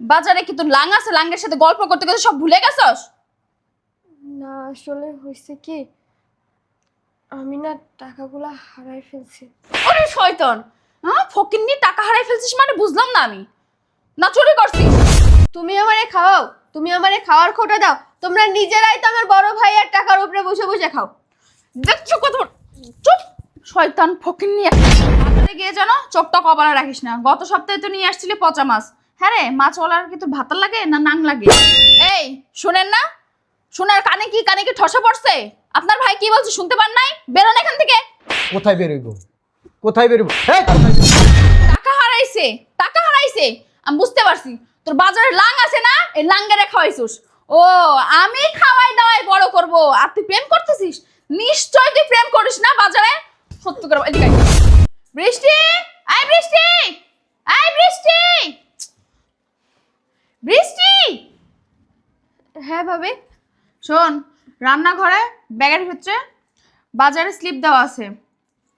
বাজারে কি তোর লাং আছে? লাঙ্গের সাথে গল্প করতে করতে সব ভুলে গেছস? না আসলে হয়েছে কি আমি না টাকাগুলো হারাই ফেলছি। ওরে শয়তান! হ্যাঁ ফকিন্নি টাকা হারাই ফেলছিস মানে বুঝলাম না আমি। না চুরি করছিস তুমি আমারে খাওয়াও তুমি আমারে খাওয়ার খোটা দাও তোমরা নিজেরাই তো আমার বড় ভাই আর টাকার উপরে বসে বসে খাও। দেখছ কত চুপ। শয়তান ফকিন্নি। একটা। বাজারে গিয়ে জানো চোখটা কপালে রাখিস না। গত সপ্তাহে তো নিয়ে আসছিলি পচা মাছ। হ্যাঁ রে মাছওয়ালার কি তোর ভাতার লাগে না নাং লাগে? এই শুনেন না? শোনার কানে কি কানে কি ঠসা পড়ছে? আপনার ভাই কি বলছে শুনতে পান নাই? বেরোন এখান থেকে। কোথায় বেরোইব? কোথায় বেরোবো এই, টাকা হারাইছে টাকা হারাইছে। আমি বুঝতে পারছি তোর বাজারে লাং আছে না? এই লাঙ্গেরে খাওয়াইছিস। ও আমি খাওয়াই দাওয়াই বড় করব। আর তুই প্রেম করতেছিস? নিশ্চয় তুই প্রেম করিস না বাজারে? সত্য করে। বৃষ্টি! আয় বৃষ্টি! আয় বৃষ্টি! বৃষ্টি? হ্যাঁ ভাবে। শোন রান্নাঘরে ব্যাগের ভিতরে বাজারে স্লিপ দেওয়া আছে।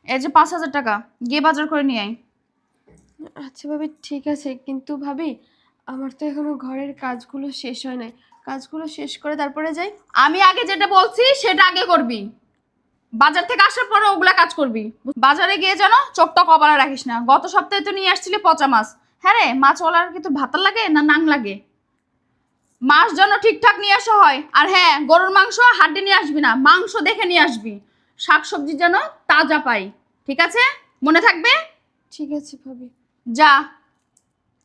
এই যে পাঁচ হাজার টাকা গিয়ে বাজার করে নিয়ে আয়। আচ্ছা ভাবি ঠিক আছে। কিন্তু ভাবি আমার তো এখনও ঘরের কাজগুলো শেষ হয় নাই। কাজগুলো শেষ করে তারপরে যাই। আমি আগে যেটা বলছি সেটা আগে করবি। বাজার থেকে আসার পরে ওগুলা কাজ করবি। বাজারে গিয়ে যেন চোখটা কপালে রাখিস না। গত সপ্তাহে তো নিয়ে আসছিলি পচা মাছ। হ্যাঁ রে মাছওয়ালার কি তোর ভাতার লাগে না নাং লাগে? মাছ যেন ঠিকঠাক নিয়ে আসা হয়। আর হ্যাঁ গরুর মাংস হাড্ডি নিয়ে আসবি না মাংস দেখে নিয়ে আসবি। শাকসবজি যেন তাজা পাই। ঠিক আছে? মনে থাকবে? ঠিক আছে ভাবি। যা।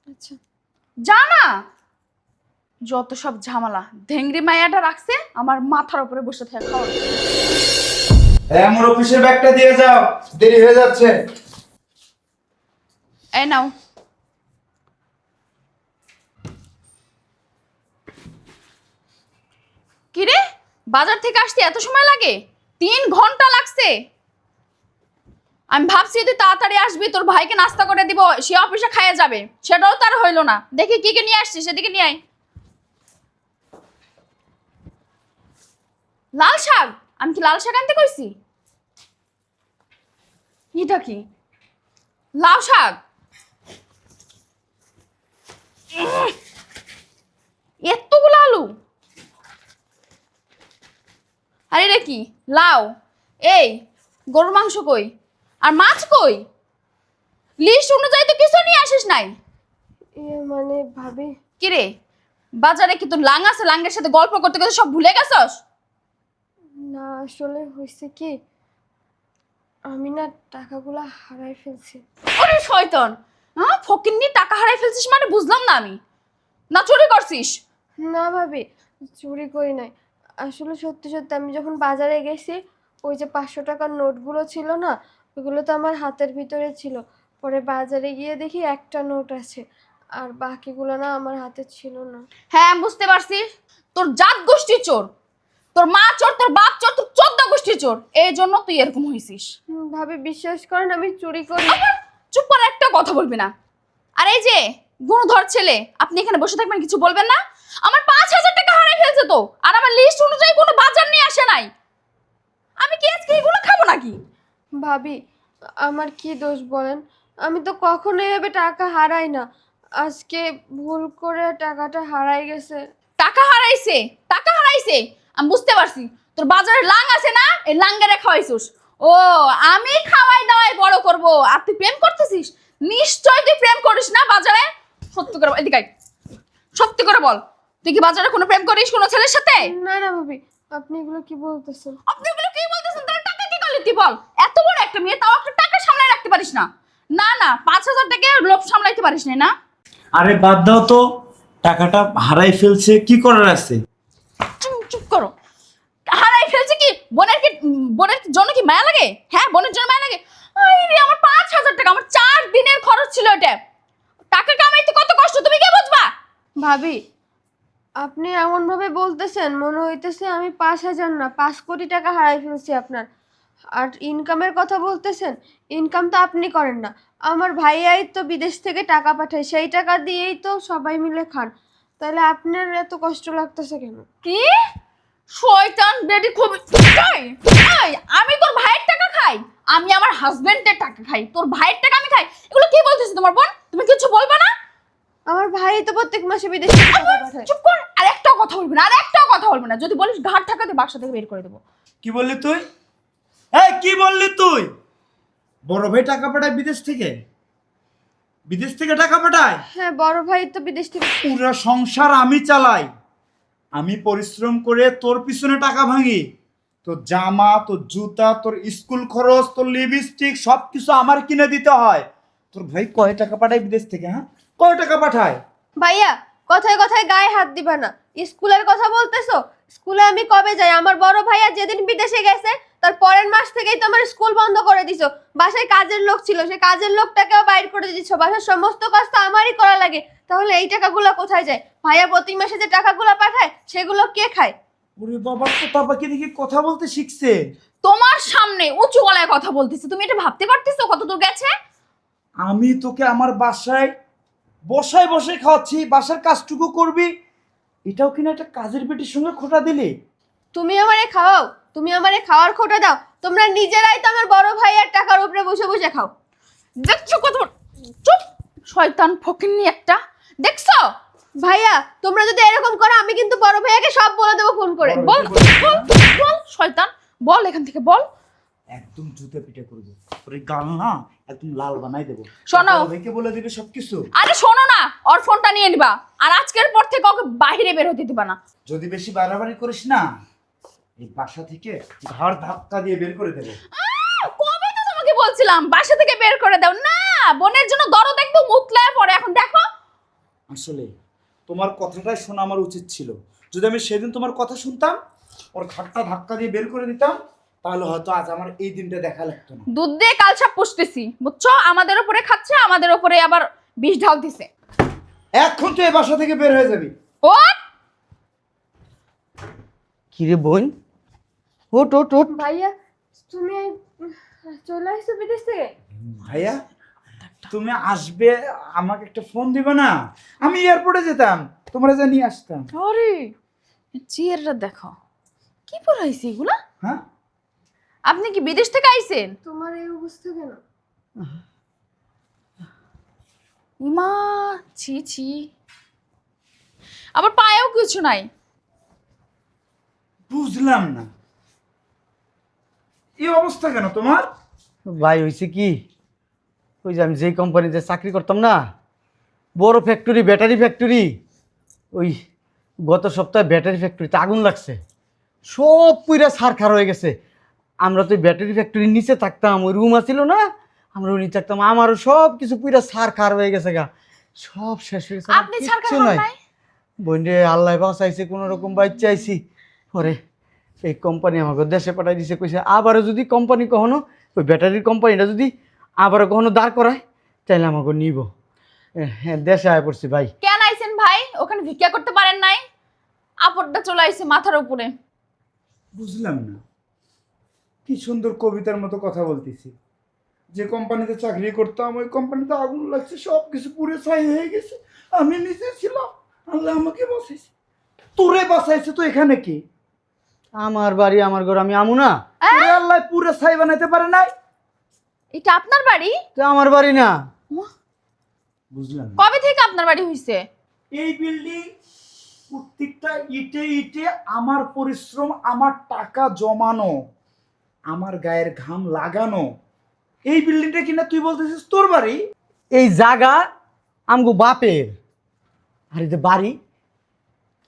আচ্ছা। যা না। যত সব ঝামেলা ধেংরি মায়াটা রাখছে আমার মাথার উপরে বসে থাকে খাওয়া। হ্যাঁ আমার অফিসের ব্যাগটা দিয়ে যাও। দেরি হয়ে যাচ্ছে। এই নাও। কিরে বাজার থেকে আসতে এত সময় লাগে? তিন ঘণ্টা লাগছে। আমি ভাবছি তুই তাড়াতাড়ি আসবি তোর ভাইকে নাস্তা করে দিব সে অফিসে খাইয়ে যাবে। সেটাও তার হইল না। দেখি কি কি নিয়ে আসছিস সেদিকে নিয়ে আয়। লাল শাক? আমি কি লাল শাক আনতে কইছি? এটা কি? লাউ শাক। এতগুলো আলু? আর এটা কি? লাউ। এই গরুর মাংস কই? আর মাছ কই? লিস্ট অনুযায়ী তো কিছু নিয়ে আসিস নাই। মানে ভাবি। কি রে? বাজারে কি তোর লাং আছে? লাঙ্গের সাথে গল্প করতে করতে সব ভুলে গেছস? না আসলে হয়েছে কি আমি না টাকাগুলো হারাই ফেলছি। ওরে শয়তান! হ্যাঁ ফকিন্নি টাকা হারাই ফেলছিস মানে বুঝলাম না আমি। না চুরি করছিস? না ভাবি চুরি করি নাই। আসলে সত্যি সত্যি আমি যখন বাজারে গেছি ওই যে পাঁচশো টাকার নোটগুলো ছিল না ওইগুলো তো আমার হাতের ভিতরে ছিল। পরে বাজারে গিয়ে দেখি একটা নোট আছে আর বাকিগুলো না আমার হাতে ছিল না। হ্যাঁ বুঝতে পারছি। তোর জাত গোষ্ঠী চোর। তোর মা চোর তোর বাপ চোর তোর চোদ্দ গোষ্ঠী চোর। এই জন্য তুই এরকম হয়েছিস ভাবে বিশ্বাস করেন আমি চুরি করি। চুপ করে একটা কথা বলবি না। আর এই যে গুণধর ছেলে আপনি এখানে বসে থাকবেন কিছু বলবেন না? আমার পাঁচ হাজার টাকা হারাই ফেলছে তো। আর আমার লিস্ট অনুযায়ী কোনো বাজার নিয়ে আসে নাই। আমি কি আজকে এগুলো খাব নাকি? ভাবি আমার কি দোষ বলেন? আমি তো কখনো এভাবে টাকা হারাই না। আজকে ভুল করে টাকাটা হারাই গেছে। টাকা হারাইছে? টাকা হারাইছে? আমি বুঝতে পারছি। তোর বাজারে লাং আছে না? এই লাঙ্গেরে খাওয়াইছিস। ও আমি খাওয়াই দাওয়াই বড় করব। আর তুই প্রেম করতেছিস? নিশ্চয় তুই প্রেম করিস না বাজারে? সত্যি করে এদিকে সত্যি করে বল। তুই কি বাজারে কোনো প্রেম করিস কোনো ছেলের সাথে? না না ভাবি আপনি এগুলো কি বলতেছেন? আপনি এগুলো কি বলতেছেন? তাহলে টাকা কি করলি তুই বল। এত বড় একটা মেয়ে তাও একটা টাকা সামলায় রাখতে পারিস না। না না পাঁচ হাজার টাকা লোভ সামলাইতে পারিস না না? আরে বাদ দাও তো টাকাটা হারাই ফেলছে কি করার আছে? চুপ চুপ করো। হারাই ফেলছে কি? বোনের কি বোনের জন্য কি মায়া লাগে? হ্যাঁ বোনের জন্য মায়া লাগে। এই রে আমার পাঁচ হাজার টাকা আমার চার দিনের খরচ ছিল এটা। টাকা কামাইতে কত কষ্ট তুমি কে বুঝবা? ভাবি আপনি এমনভাবে বলতেছেন, মনে হইতেছে আমি পাঁচ হাজার না, পাঁচ কোটি টাকা হারাই ফেলছি আপনার। আর ইনকামের কথা বলতেছেন ইনকাম তো আপনি করেন না। আমার ভাইয়াই তো বিদেশ থেকে টাকা পাঠায়, সেই টাকা দিয়েই তো সবাই মিলে খান। তাহলে আপনার এত কষ্ট লাগতেছে কেন? কি? শয়তান বেডি খুব আমি তোর ভাইয়ের টাকা খাই, আমি আমার হাজবেন্ডের টাকা খাই, তোর ভাইয়ের টাকা আমি খাই, এগুলো কি বলতেছিস তোমার বোন? আমার তো প্রত্যেক মাসে বিদেশ থেকে টাকা পাঠায়। চুপ কর। আর একটাও কথা বলবি না আর একটাও কথা বলবি না। যদি বলিস ঘাট ঠাকাতে বাসা থেকে বের করে দেবো। কি বললি তুই? এই কি বললি তুই? বড় ভাই টাকা পাঠায় বিদেশ থেকে? বিদেশ থেকে টাকা পাঠায়? হ্যাঁ বড় ভাই তো বিদেশ থেকে পুরো সংসার আমি চালাই। আমি পরিশ্রম করে তোর পিছনে টাকা ভাঙি। তোর জামা তোর জুতা তোর স্কুল খরচ তোর লিপস্টিক সব কিছু আমার কিনে দিতে হয়। তোর ভাই কয় টাকা পাঠায় বিদেশ থেকে হ্যাঁ? কয় টাকা পাঠায়? ভাইয়া কথায় কথায় গায়ে হাত দিবা না। স্কুলের কথা বলতেছো? স্কুলে আমি কবে যাই? আমার বড় ভাইয়া যেদিন বিদেশে গেছে তার পরের মাস থেকেই তোমার স্কুল বন্ধ করে দিছো। বাসায় কাজের লোক ছিল সেই কাজের লোকটাকেও বাইর করে দিচ্ছ বাসার সমস্ত কাজ তো আমারই করা লাগে। তাহলে এই টাকাগুলো কোথায় যায়? ভাইয়া প্রতি মাসে যে টাকাগুলো পাঠায় সেগুলো কে খায়? ওরে বাবা তোতা পাখি দেখি কথা বলতে শিখছে? তোমার সামনে উঁচু গলায় কথা বলতেছে। তুমি এটা ভাবতে পারতেছো কত দূর গেছে? আমি তোকে আমার বাসায় বসায় বসে খাওয়াচ্ছি বাসার কাজটুকু করবি। এটাও কিনা একটা কাজের বেটির সঙ্গে খোটা দিলি? তুমি আমারে খাওয়াও তুমি আমারে খাওয়ার খোটা দাও। তোমরা নিজেরাই তো আমার বড় ভাইয়ার টাকার উপরে বসে বসে খাও। দেখছ কত চুপ! শয়তান ফকিন্নি একটা। দেখছ? ভাইয়া তোমরা যদি এরকম করো আমি কিন্তু বড় ভাইয়াকে সব বলে দেবো ফোন করে। বল বল বল শয়তান। বল এখান থেকে বল। একদম জুতে পিঠে করব ওরে গাল না একদম লাল বানাই দেবো। শোনো। দেখে বলে দিবে সবকিছু। আরে শোনো না ওর ফোনটা নিয়ে নিবা। আর আজকের পর থেকে ওকে বাইরে বের হতে দিবা না। যদি বেশি বাড়াবাড়ি করিস না এই বাসা থেকে ঘাড় ধাক্কা দিয়ে বের করে দেবো। আহ, কবে তো তোমাকে বলছিলাম বাসা থেকে বের করে দাও। না বোনের জন্য দরদ একদম উতলায় পড়ে। এখন দেখো। আসলে তোমার কথাটাই শোনা আমার উচিত ছিল। যদি আমি সেদিন তোমার কথা শুনতাম ওর ঘাটটা ধাক্কা দিয়ে বের করে দিতাম তাহলে হয়তো আজ আমার এই দিনটা দেখা লাগতো না। দুধ দিয়ে কালসাপ পুষতেছি বুঝছ? আমাদের উপরে খাচ্ছে আমাদের উপরে আবার বিষ ঢাল দিছে। এখন তুই এই বাসা থেকে বের হয়ে যাবি। ও কিরে বোন? ওট ওট ওট ভাইয়া তুমি চলে আসছো বিদেশ থেকে? ভাইয়া তুমি আসবে আমাকে একটা ফোন দিবে না? আমি এয়ারপোর্টে যেতাম তোমরা যা নিয়ে আসতাম। আরে চেয়ারটা দেখো। কি পড়াইছে এগুলা? হ্যাঁ? আপনি কি বিদেশ থেকে আইছেন? তোমার এই অবস্থা কেন? ইমা ছি ছি। আবার পায়েও কিছু নাই। বুঝলাম না। এই অবস্থা কেন তোমার? ভাই হয়েছে কি? ওই যে আমি যেই কোম্পানিতে চাকরি করতাম না বড় ফ্যাক্টরি ব্যাটারি ফ্যাক্টরি ওই গত সপ্তাহে ব্যাটারি ফ্যাক্টরিতে আগুন লাগছে। সব পুরা সারখার হয়ে গেছে। আমরা তো ব্যাটারি ফ্যাক্টরির নিচে থাকতাম ওই রুম আছিল না আমরা ওই নিচে থাকতাম আমারও সব কিছু পুরা সার খার হয়ে গেছে গা। সব শেষ হয়ে গেছে আপনি নাই। নাই? বন্ধে আল্লাহ বাঁচাইছে কোনো রকম বাচ্চা আইছি। পরে এই কোম্পানি আমাকে দেশে পাঠাই দিছে কইছে আবারও যদি কোম্পানি কখনো ওই ব্যাটারির কোম্পানিটা যদি আবারও কখনো দাঁড় করায় তাহলে আমাকে নিব। হ্যাঁ দেশে আয় পড়ছি ভাই। কেন আইছেন ভাই? ওখানে ভিক্ষা করতে পারেন নাই? আপদটা চলে আইছে মাথার উপরে। বুঝলাম না। কি সুন্দর কবিতার মতো কথা বলতেছি। যে কোম্পানিতে চাকরি করতাম ওই কোম্পানিতে আগুন লাগছে সব কিছু পুরে ছাই হয়ে গেছে। আমি নিজে ছিলাম আল্লাহ আমাকে বাঁচাইছে। তোরে বাঁচাইছে তো এখানে কি? আমার বাড়ি আমার ঘর আমি আমু না তোরে আল্লাহ পুরে ছাই বানাইতে পারে নাই? এটা আপনার বাড়ি? তো আমার বাড়ি না। বুঝলাম না। কবে থেকে আপনার বাড়ি হইছে? এই বিল্ডিং প্রত্যেকটা ইটে ইটে আমার পরিশ্রম আমার টাকা জমানো। আমার গায়ের ঘাম লাগানো। এই বিল্ডিংটা কিনা তুই বলতেছিস তোর বাড়ি? এই জায়গা আমগো বাপের। আর এই যে বাড়ি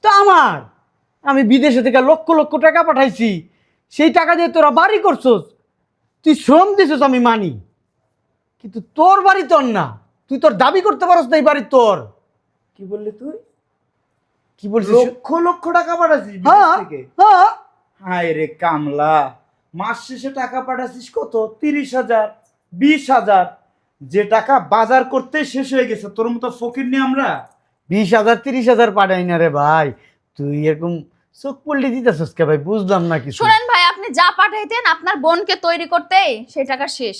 তো আমার। আমি বিদেশে থেকে লক্ষ লক্ষ টাকা পাঠাইছি। সেই টাকা দিয়ে তোরা বাড়ি করছস। তুই শ্রম দিছস আমি মানি। কিন্তু তোর বাড়ি তোর না। তুই তোর দাবি করতে পারস না এই বাড়ি তোর। কি বললি তুই? কি বলছিস? লক্ষ লক্ষ টাকা হ্যাঁ হ্যাঁ। হায় রে কামলা। মাস শেষে টাকা পাঠাচ্ছিস কত? তিরিশ হাজার বিশ হাজার। যে টাকা বাজার করতে শেষ হয়ে গেছে তোর মতো ফকির নিয়ে আমরা। বিশ হাজার তিরিশ হাজার পাঠাই না রে ভাই। তুই এরকম চোখ পল্লি দিতেছস কে ভাই? বুঝলাম না কিছু। শোনেন ভাই আপনি যা পাঠাইতেন আপনার বোনকে তৈরি করতে সেই টাকা শেষ।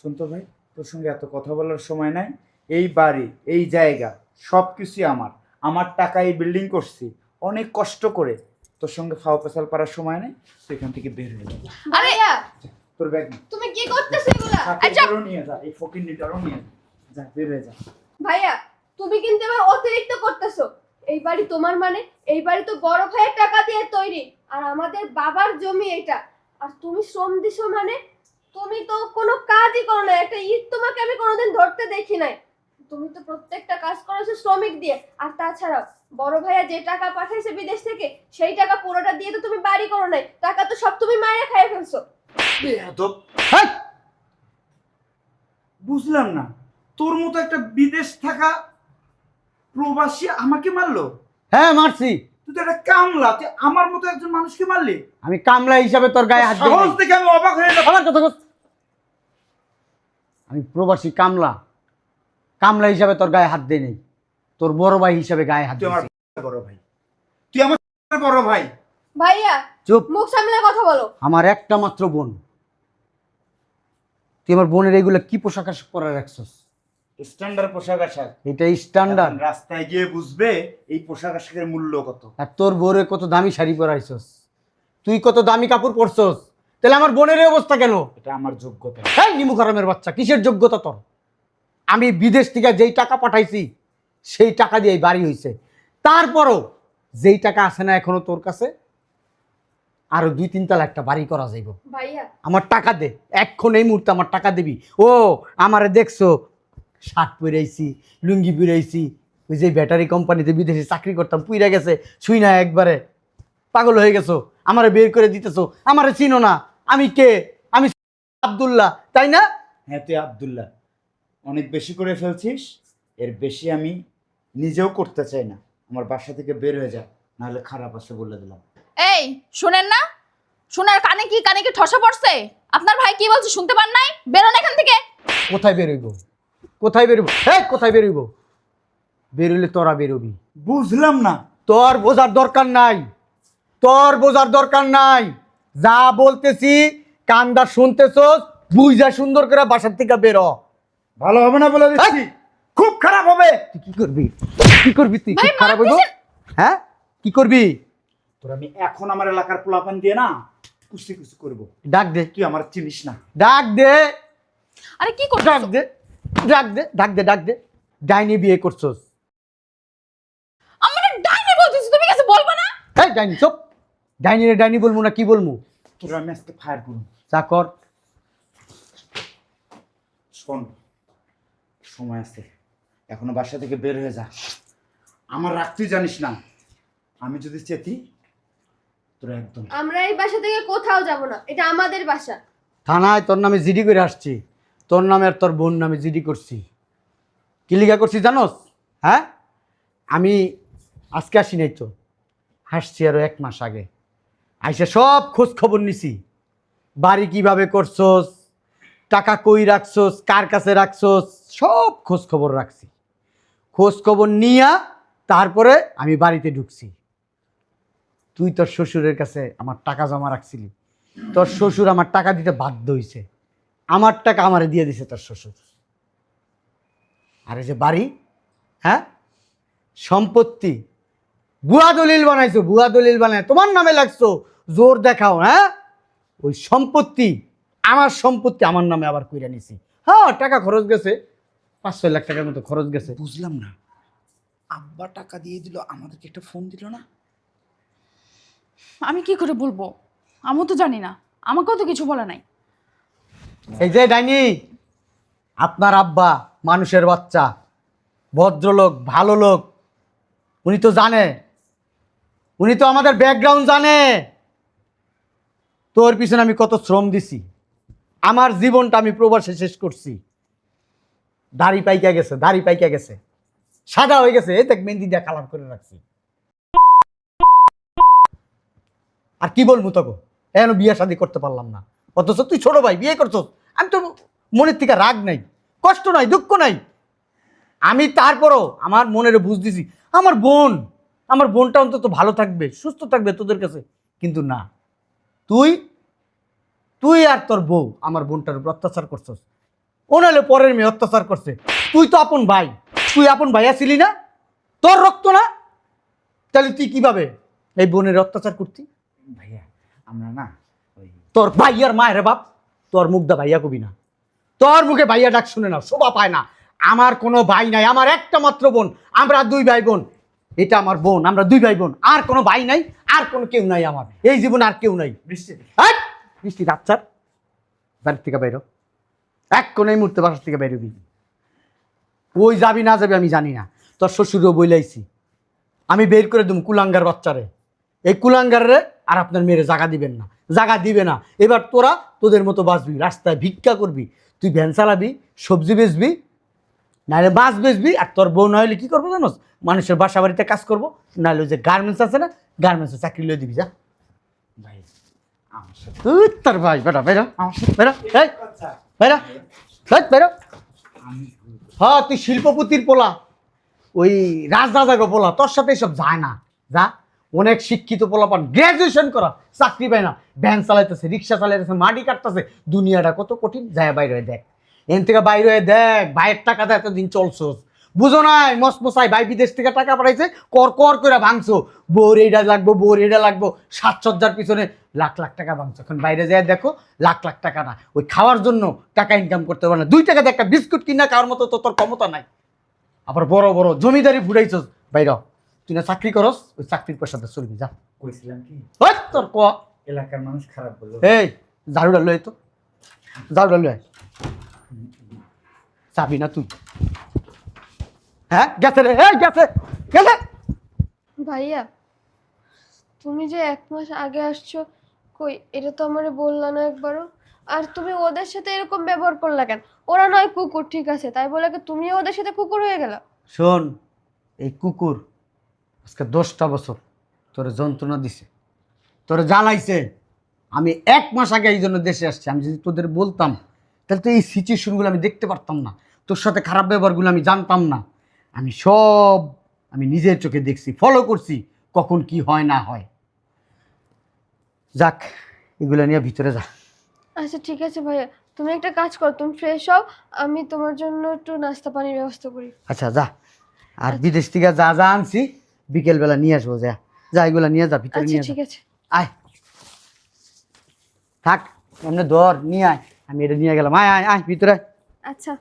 শুনতো ভাই তোর সঙ্গে এত কথা বলার সময় নাই। এই বাড়ি এই জায়গা সব কিছুই আমার। আমার টাকা এই বিল্ডিং করছি। অনেক কষ্ট করে। তোর সঙ্গে ফাও পেশাল পারার সময় নেই তুই এখান থেকে বের হয়ে যা। আরে তোর ব্যাগ তুমি কি করতেছো এগুলা? আচ্ছা। নিয়ে যা এই ফকির নিটারও নিয়ে যা। যা বের হয়ে যা। ভাইয়া তুমি কিন্তু এবার অতিরিক্ত করতেছো। এই বাড়ি তোমার মানে এই বাড়ি তো বড় ভাইয়ের টাকা দিয়ে তৈরি আর আমাদের বাবার জমি এটা। আর তুমি শ্রম দিছো মানে তুমি তো কোনো কাজই করো না। একটা ঈদ তোমাকে আমি কোনোদিন ধরতে দেখি নাই। তুমি তো প্রত্যেকটা কাজ করেছ শ্রমিক দিয়ে। আর তাছাড়াও বড় ভাইয়া যে টাকা পাঠাইছে বিদেশ থেকে সেই টাকা পুরোটা দিয়ে তো তুমি বাড়ি করো নাই। টাকা তো সব তুমি মায়ের খাইয়ে ফেলছো। বেয়াদব। হেই! বুঝলাম না। তোর মতো একটা বিদেশ থাকা প্রবাসী আমাকে মারলো? হ্যাঁ মারছি। তুই তো একটা কামলা। তুই আমার মতো একজন মানুষকে মারলি? আমি কামলা হিসাবে তোর গায়ে হাত দিই সাহস নাই। দেখে আমি অবাক হয়ে গেলাম। আমার কথা কস। আমি প্রবাসী কামলা। কামলা হিসাবে তোর গায়ে হাত দেই নাই। তোর বড় ভাই হিসাবে গায়ে হাত তুই আমার দিয়েছি বড় ভাই। তুই আমার বড় ভাই। ভাইয়া চুপ। মুখ সামলে কথা বলো। আমার একটা মাত্র বোন। তুই আমার বোনের এগুলো কি পোশাক আশাক পরে রাখছস? স্ট্যান্ডার্ড পোশাক আশাক। এটা স্ট্যান্ডার্ড এখন রাস্তায় গিয়ে বুঝবে এই পোশাক আশাকের মূল্য কত। আর তোর বোরে কত দামি শাড়ি পরাইছস? তুই কত দামি কাপড় পরছস? তাহলে আমার বোনের এই অবস্থা কেন? এটা আমার যোগ্যতা। হ্যাঁ নিমু খারামের বাচ্চা কিসের যোগ্যতা তোর? আমি বিদেশ থেকে যেই টাকা পাঠাইছি সেই টাকা দিয়ে বাড়ি হয়েছে তারপরও যেই টাকা আছে না এখনও তোর কাছে আরও দুই তিন তালা একটা বাড়ি করা যাইব। আমার টাকা দে এক্ষণ এই মুহূর্তে আমার টাকা দিবি। ও আমারে দেখছ শার্ট পরাইছি লুঙ্গি পরাইছি ওই যে ব্যাটারি কোম্পানিতে বিদেশে চাকরি করতাম পুইরা গেছে শুই না একবারে। পাগল হয়ে গেছো আমারে বের করে দিতেছো আমারে চিনো না। আমি কে? আমি আব্দুল্লাহ তাই না? হ্যাঁ তুই আবদুল্লাহ। অনেক বেশি করে ফেলছিস এর বেশি আমি নিজেও করতে চাই না। আমার বাসা থেকে বের হয়ে যা নাহলে খারাপ আছে বলে দিলাম। এই শুনেন না? শোনার কানে কি কানে কি ঠসা পড়ছে? আপনার ভাই কি বলছে শুনতে পান নাই? বেরোন এখান থেকে। কোথায় বেরোইব? কোথায় বেরোবো হ্যাঁ কোথায় বেরোইব? বেরোলে তোরা বেরোবি। বুঝলাম না। তোর বোঝার দরকার নাই। তোর বোঝার দরকার নাই। যা বলতেছি কান্দা শুনতেছস বুঝা সুন্দর করে বাসার থেকে বেরো। ভালো হবে না বলে দিচ্ছি। খুব খারাপ হবে। তুই কি করবি? কি করবি তুই? খুব খারাপ হইব? হ্যাঁ? কি করবি? তোর আমি এখন আমার এলাকার পোলাপান দিয়ে না কুস্তি কুস্তি করব। ডাক দে। তুই আমার চিনিস না। ডাক দে। আরে কি ডাক দে। ডাক দে ডাক দে ডাক দে। ডাইনি বিয়ে করছস। আমার ডাইনি বলছিস তুমি কাছে বলব না? এই ডাইনি চুপ। ডাইনি রে ডাইনি বলব না কি বলব তোর আমি আজকে ফায়ার করব। চা কর। শোন সময় আছে। এখনও বাসা থেকে বের হয়ে যা। আমার রাগ তুই জানিস না। আমি যদি চেতি তোরা একদম। আমরা এই বাসা থেকে কোথাও যাব না। এটা আমাদের বাসা। থানায় তোর নামে জিডি করে আসছি। তোর নামে আর তোর বোন নামে জিডি করছি। কি লিখা করছি জানোস? হ্যাঁ? আমি আজকে আসি নাই তো। হাসছি আরও এক মাস আগে। আইসে সব খোঁজ খবর নিছি। বাড়ি কীভাবে করছস? টাকা কই রাখছস? কার কাছে রাখছস? সব খোঁজ খবর রাখছি। খোঁজ খবর নিয়া তারপরে আমি বাড়িতে ঢুকছি। তুই তোর শ্বশুরের কাছে আমার টাকা জমা রাখছিলি। তোর শ্বশুর আমার টাকা দিতে বাধ্য হইছে। আমার টাকা আমারে দিয়ে দিছে তোর শ্বশুর। আর এই যে বাড়ি হ্যাঁ? সম্পত্তি। বুয়া দলিল বানাইছো, বুয়া দলিল বানায়। তোমার নামে লাগছো, জোর দেখাও হ্যাঁ? ওই সম্পত্তি, আমার সম্পত্তি আমার নামে আবার কইরা নিছি। হ্যাঁ টাকা খরচ গেছে। পাঁচ ছয় লাখ টাকার মতো খরচ গেছে। বুঝলাম না। আব্বা টাকা দিয়ে দিল আমাদেরকে একটা ফোন দিল না? আমি কি করে বলব? আমিও তো জানি না। আমাকেও তো কিছু বলে নাই। এই যে ডাইনি আপনার আব্বা মানুষের বাচ্চা ভদ্রলোক ভালো লোক উনি তো জানে। উনি তো আমাদের ব্যাকগ্রাউন্ড জানে। তোর পিছনে আমি কত শ্রম দিছি। আমার জীবনটা আমি প্রবাসে শেষ করছি। দাড়ি পাইকা গেছে, দাড়ি পাইকা গেছে। সাদা হয়ে গেছে, এই দেখ মেহেন্দি দিয়ে কালার করে রাখছি। আর কি বলব তোকে? এন বিয়ে শাদি করতে পারলাম না। অথচ তুই ছোট ভাই, বিয়ে করছ আমি তো মনের থেকে রাগ নাই, কষ্ট নাই, দুঃখ নাই। আমি তারপরও আমার মনের বুঝ দিছি, আমার বোন, আমার বোনটা অন্তত ভালো থাকবে, সুস্থ থাকবে তোদের কাছে। কিন্তু না, তুই তুই আর তোর বউ আমার বোনটার উপর অত্যাচার করছস। ও নাহলে পরের মেয়ে অত্যাচার করছে। তুই তো আপন ভাই। তুই আপন ভাইয়া ছিলি না? তোর রক্ত না? তাহলে তুই কীভাবে এই বোনের অত্যাচার করতি? ভাইয়া আমরা না ওই তোর ভাইয়ার মায়ের বাপ তোর মুখ দা ভাইয়া কবি না। তোর মুখে ভাইয়া ডাক শুনে না শোভা পায় না। আমার কোনো ভাই নাই আমার একটা মাত্র বোন আমরা দুই ভাই বোন। এটা আমার বোন আমরা দুই ভাই বোন। আর কোনো ভাই নাই আর কোনো কেউ নাই আমার। এই জীবন আর কেউ নাই। বৃষ্টি! বৃষ্টি রাচ্চার বাড়ির থেকে বাইরো এক কোনো এই মুহূর্তে বাসার থেকে বাইরবি ওই যাবি না যাবি আমি জানি না। তোর শ্বশুরও বইলাইছি। আমি বের করে দেবো কুলাঙ্গার বাচ্চারে। এই কুলাঙ্গারে আর আপনার মেয়েরে জাগা দিবেন না। জাগা দিবে না। এবার তোরা তোদের মতো বাঁচবি রাস্তায় ভিক্ষা করবি তুই ভ্যান চালাবি সবজি বেচবি নাহলে মাছ বেচবি আর তোর বউ না হলে কী করব জানোস? মানুষের বাসা বাড়িতে কাজ করব নাহলে ওই যে গার্মেন্টস আছে না গার্মেন্টসে চাকরি লয়ে দিবি যা। ভাই আমার সাথে তোর ভাই বেটা বেরো আমার সাথে বেরো এই। আচ্ছা। বেরো বেরো হ্যাঁ তুই শিল্পপতির পোলা। ওই রাজদাদাগো পোলা, তোর সাথে সব যায় না। যা, অনেক শিক্ষিত পোলা পান গ্র্যাজুয়েশন করা, চাকরি পায় না। ভ্যান চালাইতেছে, রিক্সা চালাইতেছে, মাটি কাটতেছে। দুনিয়াটা কত কঠিন, যায় বাইরে দেখ। এন থেকে বাইরে হয়ে দেখ, বাইরের টাকা দিয়ে এতদিন চলছোস। বুঝো নাই মসমসাই ভাই বিদেশ থেকে টাকা পাঠাইছে কর কর করে ভাঙছো। বোর এইটা লাগবো বোর এইটা লাগবো সাতসজ্জার পিছনে লাখ লাখ টাকা ভাঙছো। এখন বাইরে যায় দেখো লাখ লাখ টাকা না ওই খাওয়ার জন্য টাকা ইনকাম করতে পারে না। দুই টাকা একটা বিস্কুট কিনা খাওয়ার মতো তো তোর ক্ষমতা নাই। আবার বড় বড় জমিদারি ফুটাইছস বাইর। তুই না চাকরি করস ওই চাকরির পয়সাতে চলবি যা। কইছিলাম কি? তোর ক। এলাকার মানুষ খারাপ বলল। এই ঝাড়ুটা লয় তো। ঝাড়ুটা লয় চাবি না তুই। হ্যাঁ গেছে রে এই গেছে গেছে। ভাইয়া তুমি যে এক মাস আগে আসছো কই এটা তো আমারে বললা না একবারও। আর তুমি ওদের সাথে এরকম ব্যবহার করলা কেন? ওরা নয় কুকুর ঠিক আছে তাই বলে কি তুমিও ওদের সাথে কুকুর হয়ে গেলা? শোন এই কুকুর আজকে দশটা বছর তোরে যন্ত্রণা দিছে তোরে জ্বালাইছে। আমি এক মাস আগে এই জন্য দেশে আসছি আমি যদি তোদের বলতাম তাহলে তো এই সিচুয়েশনগুলো আমি দেখতে পারতাম না। তোর সাথে খারাপ ব্যবহারগুলো আমি জানতাম না। আমি সব আমি নিজের চোখে দেখছি ফলো করছি কখন কি হয় না হয়। যাক এগুলো নিয়ে ভিতরে যা। আচ্ছা ঠিক আছে ভাইয়া। তুমি একটা কাজ করো তুমি ফ্রেশ হও আমি তোমার জন্য একটু নাস্তা পানির ব্যবস্থা করি। আচ্ছা যা। আর বিদেশ থেকে যা যা আনছি বিকেলবেলা নিয়ে আসব যা। যা এগুলো নিয়ে যা ভিতরে আচ্ছা নিয়ে যা। ঠিক আছে। আয়। থাক এমনি ধর নিয়ে আয়। আমি এটা নিয়ে গেলাম। আয় আয় আয় ভিতরে আচ্ছা।